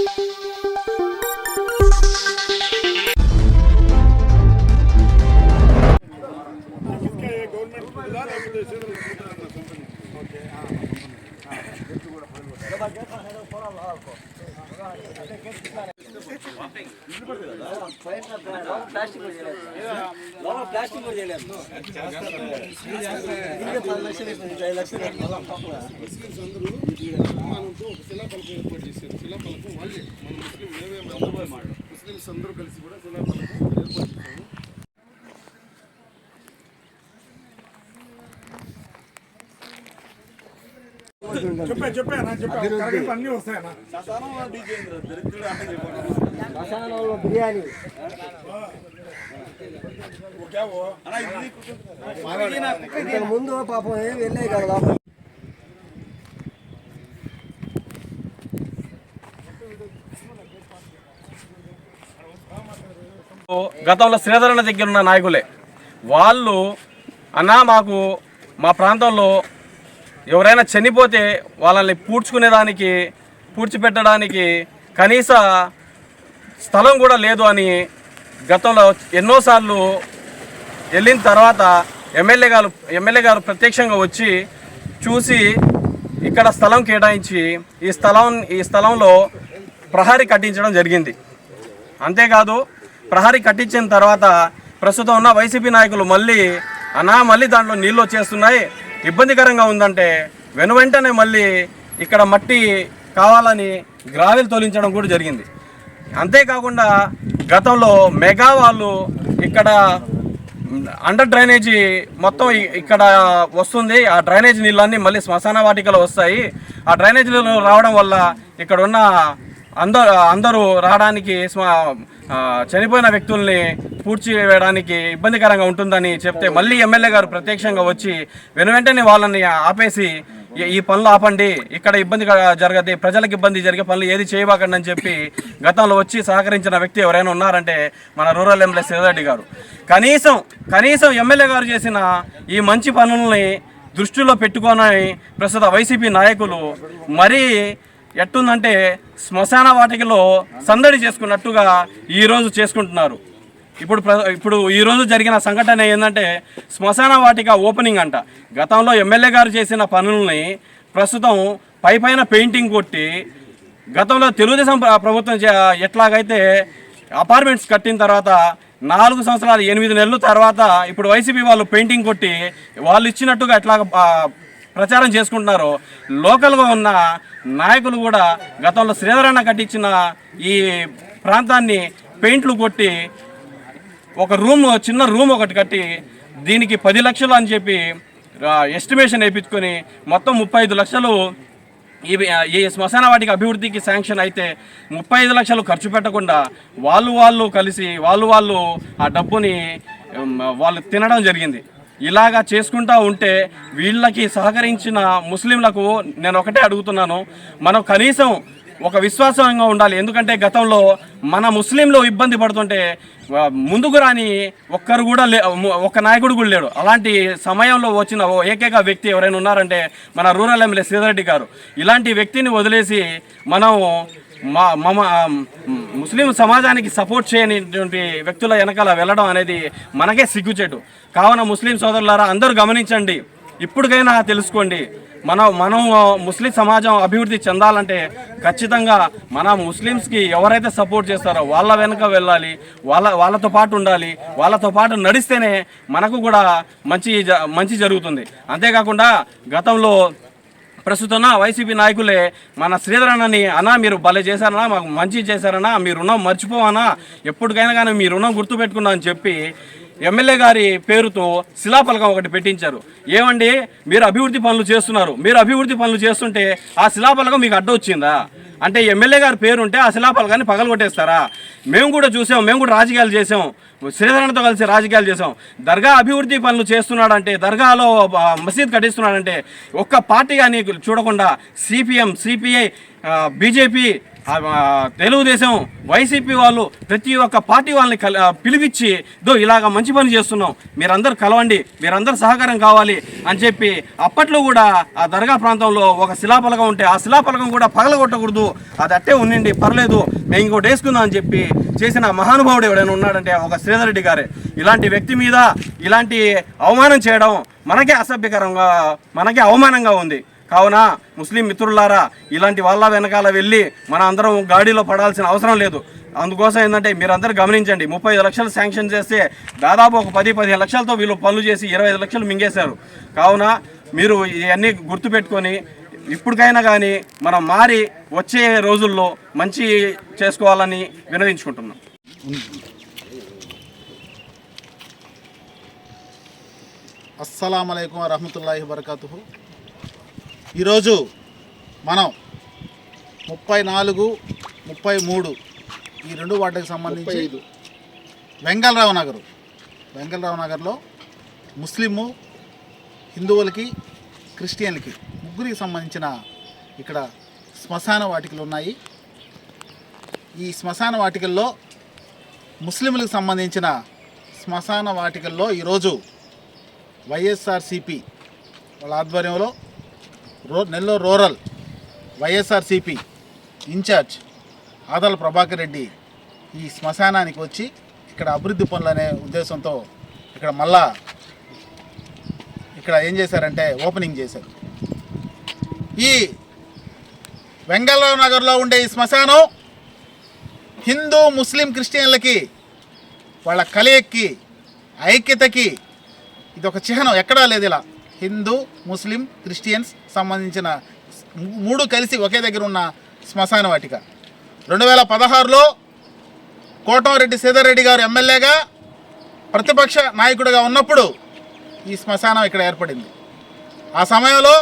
Gel gel gel plastic లోపల plastic కూడా చేయలేదు పది లక్షలు ఐదు లక్షలు అందరూ ఒక శిలాఫలకం ఏర్పాటు చేశారు వాళ్ళే మన ముస్లిం మేమే ముస్లిమ్స్ అందరూ కలిసి కూడా శిలాఫలకం ఏర్పాటు చేశాము చెప్పే చెప్పే అన్న చెప్పే. కరెక్ట్ అన్నీ వస్తాయన్న. శ్మశానంలో బిర్యానీ. ఇంతకు ముందు పాపం ఏం వెళ్ళాయి కదా. గతంలో శ్రీధరణ దగ్గర ఉన్న నాయకులే. వాళ్ళు అన్నా మాకు మా ప్రాంతంలో ఎవరైనా చనిపోతే వాళ్ళని పూడ్చుకునేదానికి పూడ్చిపెట్టడానికి కనీస స్థలం కూడా లేదు అని గతంలో ఎన్నోసార్లు వెళ్ళిన తర్వాత ఎమ్మెల్యే గారు ఎమ్మెల్యే గారు ప్రత్యక్షంగా వచ్చి చూసి ఇక్కడ స్థలం కేటాయించి ఈ స్థలం ఈ స్థలంలో ప్రహరీ కట్టించడం జరిగింది. అంతేకాదు ప్రహరీ కట్టించిన తర్వాత ప్రస్తుతం ఉన్న వైసీపీ నాయకులు మళ్ళీ అనా మళ్ళీ దాంట్లో నీళ్ళు వచ్చేస్తున్నాయి. ఇబ్బందికరంగా ఉందంటే వెను వెంటనే మళ్ళీ ఇక్కడ మట్టి కావాలని గ్రావెల్ తొలించడం కూడా జరిగింది. అంతేకాకుండా గతంలో మెగా వాళ్ళు ఇక్కడ అండర్ డ్రైనేజీ మొత్తం ఇక్కడ వస్తుంది. ఆ డ్రైనేజ్ నీళ్ళన్నీ మళ్ళీ శ్మశాన వాటికలో వస్తాయి. ఆ డ్రైనేజ్ నీళ్ళు రావడం వల్ల ఇక్కడ ఉన్న అందరూ అందరూ రావడానికి చనిపోయిన వ్యక్తుల్ని పూడ్చి వేయడానికి ఇబ్బందికరంగా ఉంటుందని చెప్తే మళ్ళీ ఎమ్మెల్యే గారు ప్రత్యక్షంగా వచ్చి వెను వెంటనే వాళ్ళని ఆపేసి ఈ- ఈ పనులు ఆపండి ఇక్కడ ఇబ్బంది జరగదు ప్రజలకు ఇబ్బంది జరిగే పనులు ఏది చేయబాకండి అని చెప్పి గతంలో వచ్చి సహకరించిన వ్యక్తి ఎవరైనా ఉన్నారంటే మన రూరల్ ఎమ్మెల్యే శ్రీరెడ్డి గారు. కనీసం కనీసం ఎమ్మెల్యే గారు చేసిన ఈ మంచి పనుల్ని దృష్టిలో పెట్టుకొని ప్రస్తుత వైసీపీ నాయకులు మరీ ఎట్టుందంటే శ్మశాన వాటికలో సందడి చేసుకున్నట్టుగా ఈరోజు చేసుకుంటున్నారు. ఇప్పుడు ప్ర ఇప్పుడు ఈరోజు జరిగిన సంఘటన ఏంటంటే శ్మశాన వాటిక ఓపెనింగ్ అంట. గతంలో ఎమ్మెల్యే గారు చేసిన పనుల్ని ప్రస్తుతం పై పైన పెయింటింగ్ కొట్టి గతంలో తెలుగుదేశం ప్రభుత్వం చే- ఎట్లాగైతే అపార్ట్మెంట్స్ కట్టిన తర్వాత నాలుగు సంవత్సరాలు ఎనిమిది నెలల తర్వాత ఇప్పుడు వైసీపీ వాళ్ళు పెయింటింగ్ కొట్టి వాళ్ళు ఇచ్చినట్టుగా ఎట్లాగ ప్రచారం చేసుకుంటున్నారు. లోకల్గా ఉన్న నాయకులు కూడా గతంలో శ్రీధరణ కట్టించిన ఈ ప్రాంతాన్ని పెయింట్లు కొట్టి ఒక రూమ్ చిన్న రూమ్ ఒకటి కట్టి దీనికి పది లక్షలు అని చెప్పి ఎస్టిమేషన్ వేయించుకొని మొత్తం ముప్పై ఐదు లక్షలు ఈ ఈ శ్మశాన వాటికి అభివృద్ధికి శాంక్షన్ అయితే ముప్పై ఐదు లక్షలు ఖర్చు పెట్టకుండా వాళ్ళు వాళ్ళు కలిసి వాళ్ళు వాళ్ళు ఆ డబ్బుని వాళ్ళు తినడం జరిగింది. ఇలాగా చేసుకుంటూ ఉంటే వీళ్ళకి సహకరించిన ముస్లింలకు నేను ఒకటే అడుగుతున్నాను. మనం కనీసం ఒక విశ్వాసంగా ఉండాలి. ఎందుకంటే గతంలో మన ముస్లింలు ఇబ్బంది పడుతుంటే ముందుకు రాని ఒక్కరు కూడా లే ఒక్క నాయకుడు కూడా లేడు. అలాంటి సమయంలో వచ్చిన ఓ ఏకైక వ్యక్తి ఎవరైనా ఉన్నారంటే మన రూరల్ ఎమ్మెల్యే శ్రీధరెడ్డి గారు. ఇలాంటి వ్యక్తిని వదిలేసి మనం మా మమ ముస్లిం సమాజానికి సపోర్ట్ చేయనిటువంటి వ్యక్తుల వెనకాల వెళ్ళడం అనేది మనకే సిగ్గుచేటు. కావున ముస్లిం సోదరులారా అందరూ గమనించండి. ఇప్పటికైనా తెలుసుకోండి. మనం మనం ముస్లిం సమాజం అభివృద్ధి చెందాలంటే ఖచ్చితంగా మన ముస్లిమ్స్కి ఎవరైతే సపోర్ట్ చేస్తారో వాళ్ళ వెనుక వెళ్ళాలి వాళ్ళ వాళ్ళతో పాటు ఉండాలి వాళ్ళతో పాటు నడిస్తేనే మనకు కూడా మంచి జ- మంచి జరుగుతుంది. అంతేకాకుండా గతంలో ప్రస్తుతం వైసీపీ నాయకులే మన శ్రీధరన్నని అన్నా మీరు భలే చేశారన్నా మాకు మంచి చేశారన్నా మీ రుణం మర్చిపోవన్నా ఎప్పటికైనా కానీ మీ రుణం గుర్తుపెట్టుకున్నా అని చెప్పి ఎమ్మెల్యే గారి పేరుతో శిలాఫలకం ఒకటి పెట్టించారు. ఏమండి? మీరు అభివృద్ధి పనులు చేస్తున్నారు. మీరు అభివృద్ధి పనులు చేస్తుంటే ఆ శిలాఫలకం మీకు అడ్డు వచ్చిందా? అంటే ఎమ్మెల్యే గారి పేరు ఉంటే ఆ శిలాఫలకాన్ని పగలగొట్టేస్తారా? మేము కూడా చూసాం మేము కూడా రాజకీయాలు చేసాం. శ్రీధరణతో కలిసి రాజకీయాలు చేసాం. దర్గా అభివృద్ధి పనులు చేస్తున్నాడంటే దర్గాలో మసీద్ కట్టిస్తున్నాడంటే ఒక్క పార్టీ కానీ చూడకుండా CPM CPI BJP Telugu Desam YCP వాళ్ళు ప్రతి ఒక్క పార్టీ వాళ్ళని కల పిలిపించి దో ఇలాగ మంచి పని చేస్తున్నాం మీరందరూ కలవండి మీరందరూ సహకారం కావాలి అని చెప్పి అప్పట్లో కూడా ఆ దర్గా ప్రాంతంలో ఒక శిలాఫలకం ఉంటే ఆ శిలాఫలకం కూడా పగలగొట్టకూడదు అది అట్టే ఉండండి పర్లేదు మేము ఇంకోటి వేసుకుందాం అని చెప్పి చేసిన మహానుభావుడు ఎవడైనా ఉన్నాడంటే ఒక శ్రీధర్ రెడ్డి గారే. ఇలాంటి వ్యక్తి మీద ఇలాంటి అవమానం చేయడం మనకే అసభ్యకరంగా మనకే అవమానంగా ఉంది. కావున ముస్లిం మిత్రులారా ఇలాంటి వాళ్ళ వెనకాల వెళ్ళి మన అందరం గాడిలో పడాల్సిన అవసరం లేదు. అందుకోసం ఏంటంటే మీరందరూ గమనించండి ముప్పై ఐదు లక్షలు శాంక్షన్ చేస్తే దాదాపు ఒక పది పదిహేను లక్షలతో వీళ్ళు పనులు చేసి ఇరవై ఐదు లక్షలు మింగేశారు. కావున మీరు ఇవన్నీ గుర్తుపెట్టుకొని ఇప్పటికైనా కానీ మనం మారి వచ్చే రోజుల్లో మంచి చేసుకోవాలని వినవించుకుంటున్నాం. అస్సలం అయికం వరహమతుల్లాహి వరకతూ ఈరోజు మనం ముప్పై నాలుగు ముప్పై మూడు ఈ రెండు వాటికి సంబంధించి వెంగళరావు నగర్. వెంగళరావు నగర్లో ముస్లిము హిందువులకి క్రిస్టియన్లకి ముగ్గురికి సంబంధించిన ఇక్కడ శ్మశాన వాటికలు ఉన్నాయి. ఈ శ్మశాన వాటికల్లో ముస్లింలకు సంబంధించిన శ్మశాన వాటికల్లో ఈరోజు వైఎస్ఆర్సిపి వాళ్ళ ఆధ్వర్యంలో రో Nellore rural YSRCP incharge Adala Prabhakar Reddy ఈ శ్మశానానికి వచ్చి ఇక్కడ అభివృద్ధి పనులు అనే ఉద్దేశంతో ఇక్కడ మళ్ళా ఇక్కడ ఏం చేశారంటే ఓపెనింగ్ చేశారు. ఈ వెంగళరావు నగర్లో ఉండే ఈ శ్మశానం హిందూ ముస్లిం క్రిస్టియన్లకి వాళ్ళ కలయిక్కి ఐక్యతకి ఇది ఒక చిహ్నం. ఎక్కడా లేదు ఇలా. హిందూ ముస్లిం క్రిస్టియన్స్ సంబంధించిన మూడు కలిసి ఒకే దగ్గర ఉన్న శ్మశాన వాటిక. రెండు వేల పదహారులో కోటంరెడ్డి సీతారెడ్డి గారు ఎమ్మెల్యేగా ప్రతిపక్ష నాయకుడిగా ఉన్నప్పుడు ఈ శ్మశానం ఇక్కడ ఏర్పడింది. ఆ సమయంలో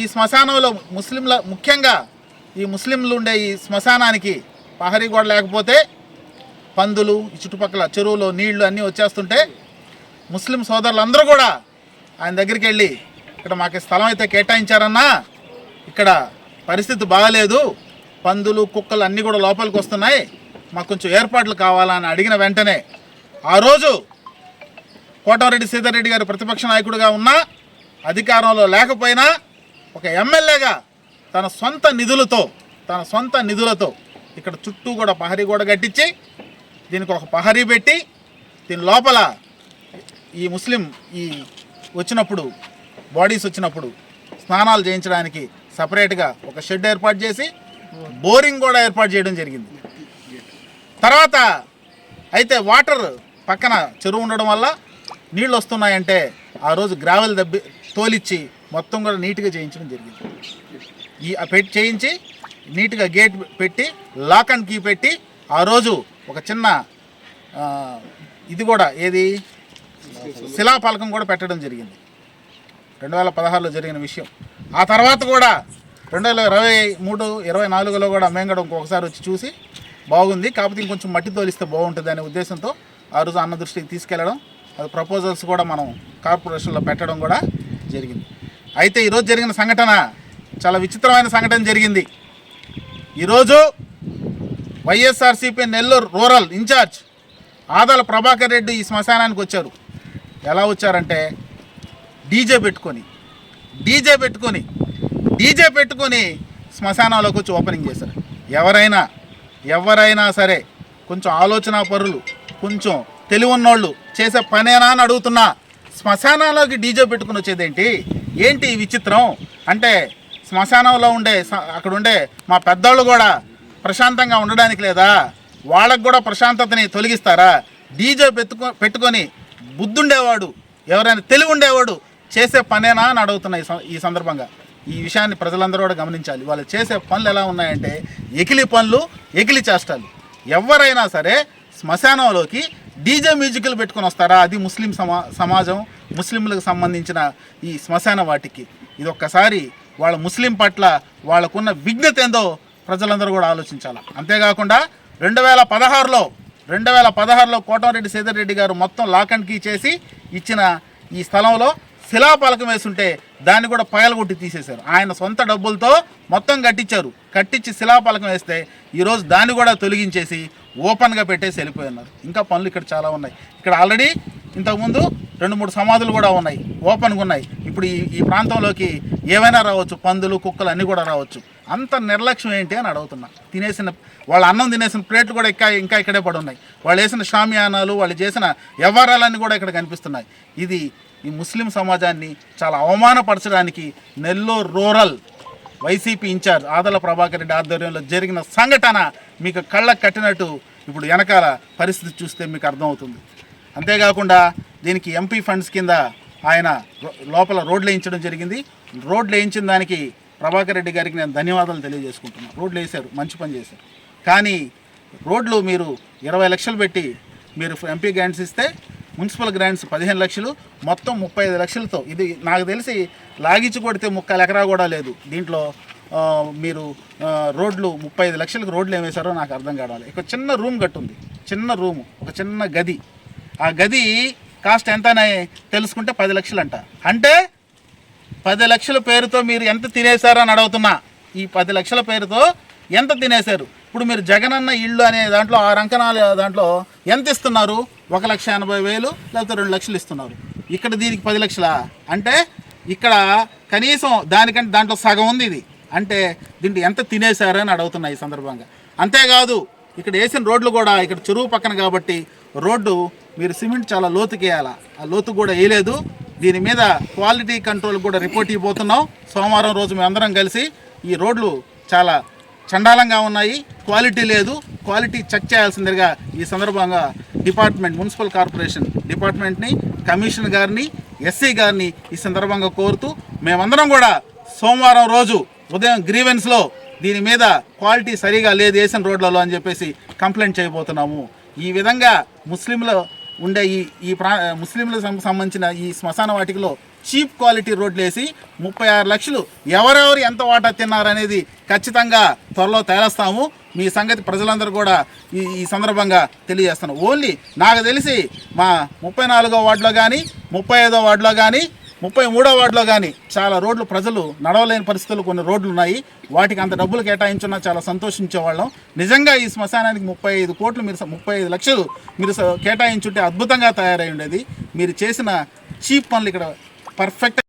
ఈ శ్మశానంలో ముస్లింల ముఖ్యంగా ఈ ముస్లింలు ఉండే ఈ శ్మశానానికి పహరీ గోడ లేకపోతే పందులు ఈ చుట్టుపక్కల చెరువులో నీళ్ళు అన్నీ వచ్చేస్తుంటే ముస్లిం సోదరులందరూ కూడా ఆయన దగ్గరికి వెళ్ళి ఇక్కడ మాకు స్థలం అయితే కేటాయించారన్నా ఇక్కడ పరిస్థితి బాగాలేదు పందులు కుక్కలు అన్నీ కూడా లోపలికి వస్తున్నాయి మాకు కొంచెం ఏర్పాట్లు కావాలని అడిగిన వెంటనే ఆ రోజు కోటారెడ్డి సీతారెడ్డి గారు ప్రతిపక్ష నాయకుడిగా ఉన్నా అధికారంలో లేకపోయినా ఒక ఎమ్మెల్యేగా తన సొంత నిధులతో తన సొంత నిధులతో ఇక్కడ చుట్టూ కూడా పహరీ గోడ కట్టించి దీనికి ఒక పహరీ పెట్టి దీని లోపల ఈ ముస్లిం ఈ వచ్చినప్పుడు బాడీస్ వచ్చినప్పుడు స్నానాలు చేయించడానికి సపరేట్గా ఒక షెడ్ ఏర్పాటు చేసి బోరింగ్ కూడా ఏర్పాటు చేయడం జరిగింది. తర్వాత అయితే వాటర్ పక్కన చెరువు ఉండడం వల్ల నీళ్ళు వస్తున్నాయంటే ఆ రోజు గ్రావెల్ దబ్బి తోలిచ్చి మొత్తం కూడా నీట్గా చేయించడం జరిగింది. ఈ ఆ పెట్టి చేయించి నీట్గా గేట్ పెట్టి లాక్ అండ్ కీ పెట్టి ఆ రోజు ఒక చిన్న ఇది కూడా ఏది? శిలాఫలకం కూడా పెట్టడం జరిగింది. రెండు వేల పదహారులో జరిగిన విషయం. ఆ తర్వాత కూడా రెండు వేల ఇరవై మూడు ఇరవై నాలుగులో కూడా మేము కూడా ఇంకొకసారి వచ్చి చూసి బాగుంది కాకపోతే ఇంకొంచెం మట్టి తోలిస్తే బాగుంటుంది అనే ఉద్దేశంతో ఆ రోజు అన్న దృష్టికి తీసుకెళ్ళడం అది ప్రపోజల్స్ కూడా మనం కార్పొరేషన్లో పెట్టడం కూడా జరిగింది. అయితే ఈరోజు జరిగిన సంఘటన చాలా విచిత్రమైన సంఘటన జరిగింది. ఈరోజు YSRCP Nellore rural incharge Adala Prabhakar Reddy ఈ శ్మశానానికి వచ్చారు. ఎలా వచ్చారంటే డీజే పెట్టుకొని డీజే పెట్టుకొని డీజే పెట్టుకొని శ్మశానాలకు వచ్చి ఓపెనింగ్ చేశారు. ఎవరైనా ఎవరైనా సరే కొంచెం ఆలోచన పరులు కొంచెం తెలివి ఉన్నోళ్ళు చేసే పనేనా అని అడుగుతున్నా శ్మశానంలోకి డీజే పెట్టుకుని వచ్చేదేంటి? ఏంటి ఈ విచిత్రం? అంటే శ్మశానంలో ఉండే అక్కడ ఉండే మా పెద్దోళ్ళు కూడా ప్రశాంతంగా ఉండడానికి లేదా? వాళ్ళకు కూడా ప్రశాంతతని తొలగిస్తారా? డీజే పెట్టుకో పెట్టుకొని బుద్ధుండేవాడు ఎవరైనా తెలివి ఉండేవాడు చేసే పనేనా అని అడుగుతున్నా ఈ సందర్భంగా. ఈ విషయాన్ని ప్రజలందరూ కూడా గమనించాలి. వాళ్ళు చేసే పనులు ఎలా ఉన్నాయంటే ఎకిలి పనులు ఎకిలి చేష్టాలు. ఎవరైనా సరే శ్మశానంలోకి డీజే మ్యూజిక్లు పెట్టుకొని వస్తారా? అది ముస్లిం సమా సమాజం ముస్లింలకు సంబంధించిన ఈ శ్మశాన వాటికి. ఇది ఒక్కసారి వాళ్ళ ముస్లిం పట్ల వాళ్ళకున్న విఘ్నత ఏందో ప్రజలందరూ కూడా ఆలోచించాలి. అంతేకాకుండా రెండు వేల పదహారులో రెండు వేల పదహారులో కోటమిరెడ్డి సీతారెడ్డి గారు మొత్తం లాక్ అండ్ కీ చేసి ఇచ్చిన ఈ స్థలంలో శిలాపలకం వేసుంటే దాన్ని కూడా పగలగొట్టి తీసేశారు. ఆయన సొంత డబ్బులతో మొత్తం కట్టించారు. కట్టించి శిలాపలకం వేస్తే ఈరోజు దాన్ని కూడా తొలగించేసి ఓపెన్గా పెట్టేసి వెళ్ళిపోయి ఉన్నారు. ఇంకా పనులు ఇక్కడ చాలా ఉన్నాయి. ఇక్కడ ఆల్రెడీ ఇంతకుముందు రెండు మూడు సమాధులు కూడా ఉన్నాయి ఓపెన్గా ఉన్నాయి. ఇప్పుడు ఈ ఈ ప్రాంతంలోకి ఏవైనా రావచ్చు పందులు కుక్కలు అన్నీ కూడా రావచ్చు. అంత నిర్లక్ష్యం ఏంటి అని అడుగుతున్నా. తినేసిన వాళ్ళ అన్నం తినేసిన ప్లేట్లు కూడా ఇంకా ఇంకా ఇక్కడే పడి ఉన్నాయి. వాళ్ళు వేసిన షామియానాలు వాళ్ళు చేసిన వ్యవహారాలన్నీ కూడా ఇక్కడ కనిపిస్తున్నాయి. ఇది ఈ ముస్లిం సమాజాన్ని చాలా అవమానపరచడానికి Nellore rural YCP incharge Adala Prabhakar Reddy ఆధ్వర్యంలో జరిగిన సంఘటన మీకు కళ్ళకు కట్టినట్టు ఇప్పుడు వెనకాల పరిస్థితి చూస్తే మీకు అర్థమవుతుంది. అంతేకాకుండా దీనికి ఎంపీ ఫండ్స్ కింద ఆయన లోపల రోడ్లు వేయించడం జరిగింది. రోడ్లు వేయించిన దానికి ప్రభాకర్ రెడ్డి గారికి నేను ధన్యవాదాలు తెలియజేసుకుంటున్నాను రోడ్లు వేశారు మంచి పని చేశారు. కానీ రోడ్లు మీరు ఇరవై లక్షలు పెట్టి మీరు ఎంపీ గ్రాంట్స్ ఇస్తే మున్సిపల్ గ్రాంట్స్ పదిహేను లక్షలు మొత్తం ముప్పై ఐదు లక్షలతో. ఇది నాకు తెలిసి లాగించి కొడితే ముక్కలు ఎకరా కూడా లేదు. దీంట్లో మీరు రోడ్లు ముప్పై ఐదు లక్షలకు రోడ్లు ఏమేశారో నాకు అర్థం కావాలి. ఒక చిన్న రూమ్ కట్టుంది. చిన్న రూము ఒక చిన్న గది. ఆ గది కాస్ట్ ఎంత అని తెలుసుకుంటే పది లక్షలు అంట అంటే పది లక్షల పేరుతో మీరు ఎంత తినేశారో అని అడుగుతున్నా. ఈ పది లక్షల పేరుతో ఎంత తినేశారు? ఇప్పుడు మీరు జగనన్న ఇల్లు అనే దాంట్లో ఆ అంకణాల దాంట్లో ఎంత ఇస్తున్నారు? ఒక లక్ష ఎనభై వేలు లేకపోతే రెండు లక్షలు ఇస్తున్నారు. ఇక్కడ దీనికి పది లక్షలా? అంటే ఇక్కడ కనీసం దానికంటే దాంట్లో సగం ఉంది ఇది. అంటే దీంట్లో ఎంత తినేశారు అని అడుగుతున్నా ఈ సందర్భంగా. అంతేకాదు ఇక్కడ వేసిన రోడ్లు కూడా ఇక్కడ చెరువు పక్కన కాబట్టి రోడ్డు మీరు సిమెంట్ చాలా లోతుకి ఆ లోతు కూడా వేయలేదు. దీని మీద క్వాలిటీ కంట్రోల్ కూడా రిపోర్ట్ ఇవ్వబోతున్నాం. సోమవారం రోజు మేము అందరం కలిసి ఈ రోడ్లు చాలా చండాలంగా ఉన్నాయి. క్వాలిటీ లేదు. క్వాలిటీ చెక్ చేయాల్సిందిగా ఈ సందర్భంగా డిపార్ట్మెంట్ మున్సిపల్ కార్పొరేషన్ డిపార్ట్మెంట్ని కమిషనర్ గారిని ఎస్సీ గారిని ఈ సందర్భంగా కోరుతూ మేమందరం కూడా సోమవారం రోజు ఉదయం గ్రీవెన్స్లో దీని మీద క్వాలిటీ సరిగా లేదు వేసిన రోడ్లలో అని చెప్పేసి కంప్లైంట్ చేయబోతున్నాము. ఈ విధంగా ముస్లింలు ఉండే ఈ ఈ ప్రా ముస్లింలకు సంబంధించిన ఈ శ్మశాన వాటికలో చీప్ క్వాలిటీ రోడ్లు వేసి ముప్పై ఆరు లక్షలు ఎవరెవరు ఎంత వాటా తిన్నారనేది ఖచ్చితంగా త్వరలో తేలస్తాము. మీ సంగతి ప్రజలందరూ కూడా ఈ ఈ సందర్భంగా తెలియజేస్తాను. ఓన్లీ నాకు తెలిసి మా ముప్పై నాలుగో వార్డులో కానీ ముప్పై ఐదో వార్డులో కానీ ముప్పై మూడో వార్డులో కానీ చాలా రోడ్లు ప్రజలు నడవలేని పరిస్థితులు కొన్ని రోడ్లు ఉన్నాయి. వాటికి అంత డబ్బులు కేటాయించున్నా చాలా సంతోషించే వాళ్ళం నిజంగా ఈ శ్మశానానికి ముప్పై ఐదు కోట్లు మీరు ముప్పై ఐదు లక్షలు మీరు కేటాయించుంటే అద్భుతంగా తయారై ఉండేది. మీరు చేసిన చీప్ పనులు ఇక్కడ పర్ఫెక్ట్